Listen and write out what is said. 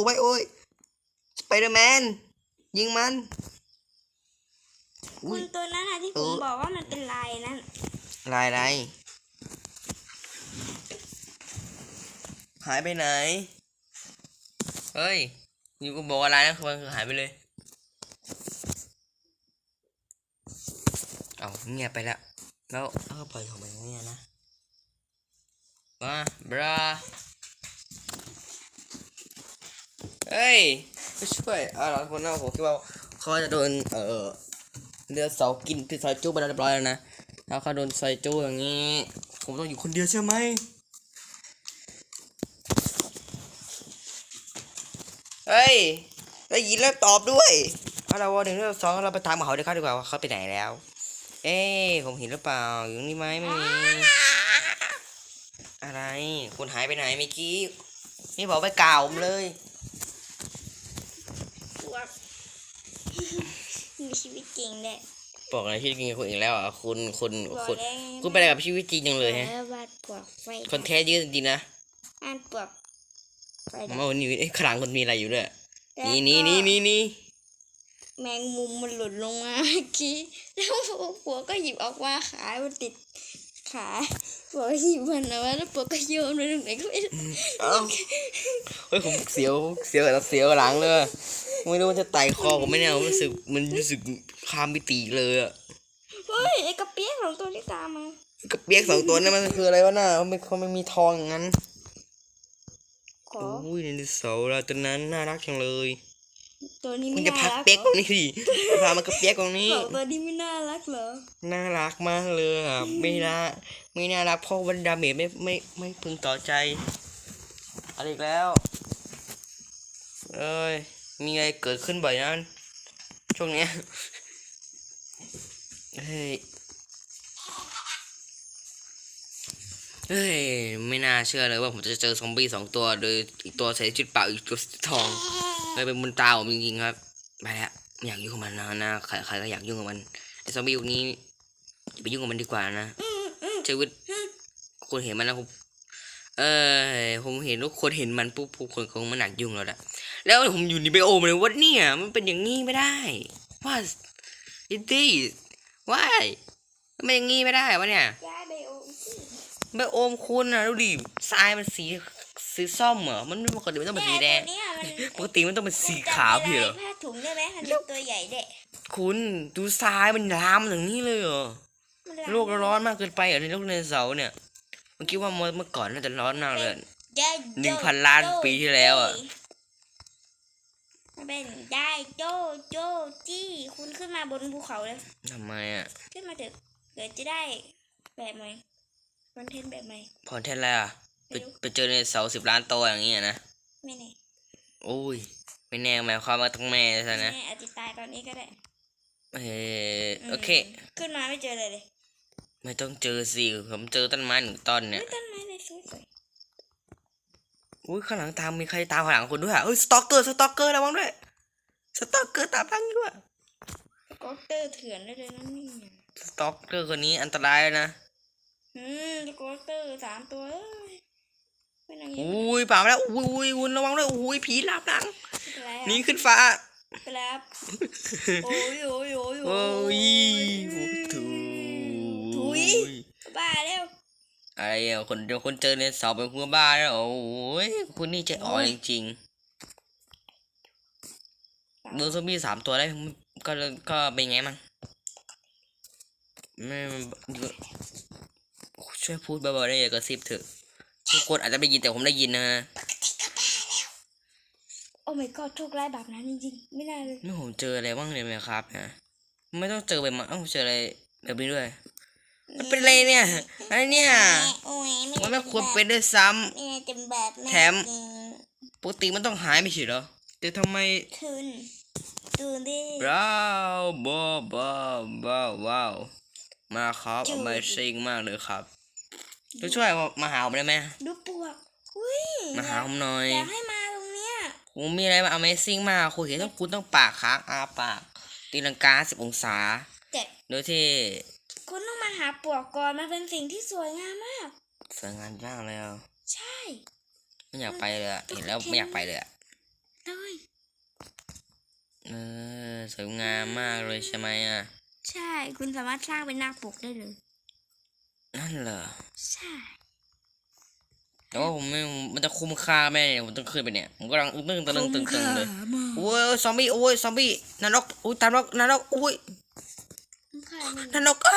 ขู่ไว้โอ้ยสไปเดอร์แมนยิงมันคุอุ้ยณตัวนั้นอะที่ผเอมอบอกว่ามันเป็นลายนั่นลายอะไรหายไปไหน เฮ้ยอยู่ก็บอกอะไรนะคือมันคือหายไปเลย เอาเงียบไปแล้วแล้วเออปล่อยของไปอย่างเงี้ยนะมาบรา ฮ้ยไม่ช่วยเอาล่ะคนนั้นผมคิดว่าเขาจะโดนเออเรือเสากินที่ซอยจู้ไปแล้วเรียบร้อยแล้วนะแล้วเขาโดนซอยจู้อย่างนี้ ผมต้องอยู่คนเดียวใช่ไหมเฮ้ยได้ยินแล้วตอบด้วยเอาละวันหนึ่งเรื่องสองเราไปตามเขาดีกว่าดีกว่าว่าเขาไปไหนแล้ว เอ้ผมเห็นหรือเปล่าอยู่นี้ไหมไม่มีอะไรคุณหายไปไหนเมื่อกี้นี่บอกไปกล่าวผมเลย พวกมีชีวิตจริงแหละบอกอะไรที่จริงกับคุณอีกแล้วอะคุณคุณบอกคุณแล้วคุณเป็นอะไรกับชีวิตจริงจังเลยฮะแล้ววาดปลวกไฟคนแท้ยืนจริงๆนะอ่านปลวกไฟดับมาวันนี้เอ้ยข้างหลังคุณมีอะไรอยู่ด้วยแล้วนี่นี่นี่นี่นี่แมงมุมมันหลุดลงมาเมื่อกี้แล้วผัวก็หยิบออกมาขายมันติดขาผัวหยิบมันเอาไว้แล้วผัวก็โยนไปตรงไหนก็ไม่รู้เอ้าเฮ้ยผมเสียวเสียวกับเสียวกับหลังเลย ไม่รู้มันจะไต่คอผมไหมเนี่ยผมรู้สึกมันรู้สึกคามมิติเลยอะเฮ้ยไอ้กระเปี๊ยกของตัวที่ตามมากระเปียกสองตัวนั่นมันคืออะไรวะน่ะมันไม่เขาไม่มีทองอย่างนั้นขอโอ้ยไดโนเสาร์เราตัวนั้นน่ารักจังเลย ตัวนี้คุไม่ณจะน่าพักรักเปียกตรงนี้ดิพามันกระเปียกตรงนี้สองตัวนี้ไม่น่ารักเหรอน่ารักมากเลยอะไม่น่าไม่น่ารักเพราะวันดาเมจไม่ไม่ไม่พึงต่อใจอะไรอีกแล้วเอ้ย มีอะไรเกิดขึ้นบ่อยนั้นช่วงเนี้ยเฮ้ยเฮ้ยไม่น่าเชื่อเลยว่าผมจะเจอซอมบี้สองตัวโดยอีกตัวใส่ชุดเปล่าอีกตัวสีทองเลยเป็นบุญตาผมจริงๆครับไปแล้วไม่อยากยุ่งกับมันนะนะใครใครก็อยากยุ่งกับมันไอ้ซอมบี้พวกนี้ไปยุ่งกับมันดีกว่านะชีวิตคนเห็นมันแล้วผมเออผมเห็นทุกคนเห็นมันปุ๊บทุกคนคงมันหนักยุ่งแล้วแหละ แล้วผมอยู่ในไบโอมเลยว่าเนี่ย มันเป็นอย่างนี้ไม่ได้ว่าอินดี้ว่ามันเป็นอย่างนี้ไม่ได้วะเนี่ยย้ายไบโอมสิไบโอมคุณนะดูดิทรายมันสีสีส้มเหรอมันปกติมันต้องเป็นสีแดงตัวเนี้ยมันปกติมันต้องเป็นสีขาวพี่เหรอจำเป็นไรผ้าถุงได้ไหมมันเป็นตัวใหญ่เด็คุณดูทรายมันลามอย่างนี้เลยเหรอโลกร้อนมากเกินไปเหรอในโลกไดโนเสาร์เนี่ยผมคิดว่าเมื่อเมื่อก่อนน่าจะร้อนมากเลยได้หนึ่งพันล้านปีที่แล้วอะมัน เป็นได้โจโจจี้คุณขึ้นมาบนภูเขาเลยทำไมอะ ขึ้นมาเถอะเดี๋ยวจะได้แบบใหม่คอนเทนต์แบบใหม่พอเท่นแล้วอะไปไปเจอในเสาสิบล้านตัวอย่างเงี้ยนะไม่แน่โอ้ยไม่แน่หมายความว่าต้องแม่ซะนะแน่อาจจะตายตอนนี้ก็ได้เออโอเคมขึ้นมาไม่เจอเลยเลยไม่ต้องเจอสิผมเจอต้นไม้หนึ่งต้นเนี่ยเฮ้ยต้นไม้เลยสวย อุ้ยข้างหลังตามมีใครตามข้างหลังคุณด้วยอะเอ้ยสตอกเกอร์สตอกเกอร์ระวังด้วยสตอกเกอร์ตามหลังด้วยๆก็เตอร์เถื่อนได้เลยนะนี่สตอกเกอร์คนนี้อันตรายนะอืมก็เตอร์สามตัวเลยไม่นางนี้อุ้ยป่ามาแล้วอุ้ยอุ้ยคุณระวังด้วยอุ้ยผีหลับหลังไม่เป็นไรหนีอะขึ้นฟ้าไปแล้วครับโอ้ยโอ้ยโอ้ยโอ้ย อะไรอะคนเดียวคนเจอในเสาเป็นคุณบ้าแล้วโอ้ยคุณนี่ใจอ่อนจริงๆโดนซอมบี้สามตัวได้ก็ก็เป็นไงมั่งไม่ช่วยพูดเบาๆได้อย่ากระซิบเถอะทุกคนอาจจะไม่ยินแต่ผมได้ยินนะโอ้ my god โชคร้ายแบบนั้นจริงๆไม่น่าเลยนี่ผมเจออะไรบ้างเลยไหมครับฮะไม่ต้องเจอแบบมาเอ้าเจออะไรแบบนี้ด้วยมัน เป็นอะไรเนี่ยอะไรเนี่ยโอ้ยมันไม่ควรเป็นด้วยซ้ำไม่น่าจะแบบแถมปกติมันต้องหายไม่ใช่เหรอแต่ทำไมคืนตื่นดิว้าวบ้าบ้าบ้าว้าวมาครับจูบ Amazing มากเลยครับจะช่วยมาหาผมได้ไหมดูปวกอุ้ยมาหาผมหน่อยอยากให้มาตรงเนี้ยผมมีอะไรมา Amazing มากคุณเห็นต้องคุณต้องปากค้างอาปากตีลังกาสิบองศาแต่โดยที่คุณต้อง มาหาปวกก่อนมันเป็นสิ่งที่สวยงามมาก สวยงามมากเลยอะใช่ ไม่อยากไปเลยอะเห็นแล้วไม่อยากไปเลยอะเออสวยงามมากเลยใช่ไหมอะ ใช่ คุณสามารถสร้างเป็นหน้าปกได้เลย นั่นเหรอ ใช่ แต่ว่าผมไม่มันจะคุ้มค่าแม่เนี่ยผมต้องขึ้นไปเนี่ย ผมกำลังตึงตึงตึงตึงตึงเลยโอ้ยซอมบี้โอ้ยซอมบี้นรกอุ้ยตามนรกนรกอุ้ยคุ้มค่านี่นรกเอ้ย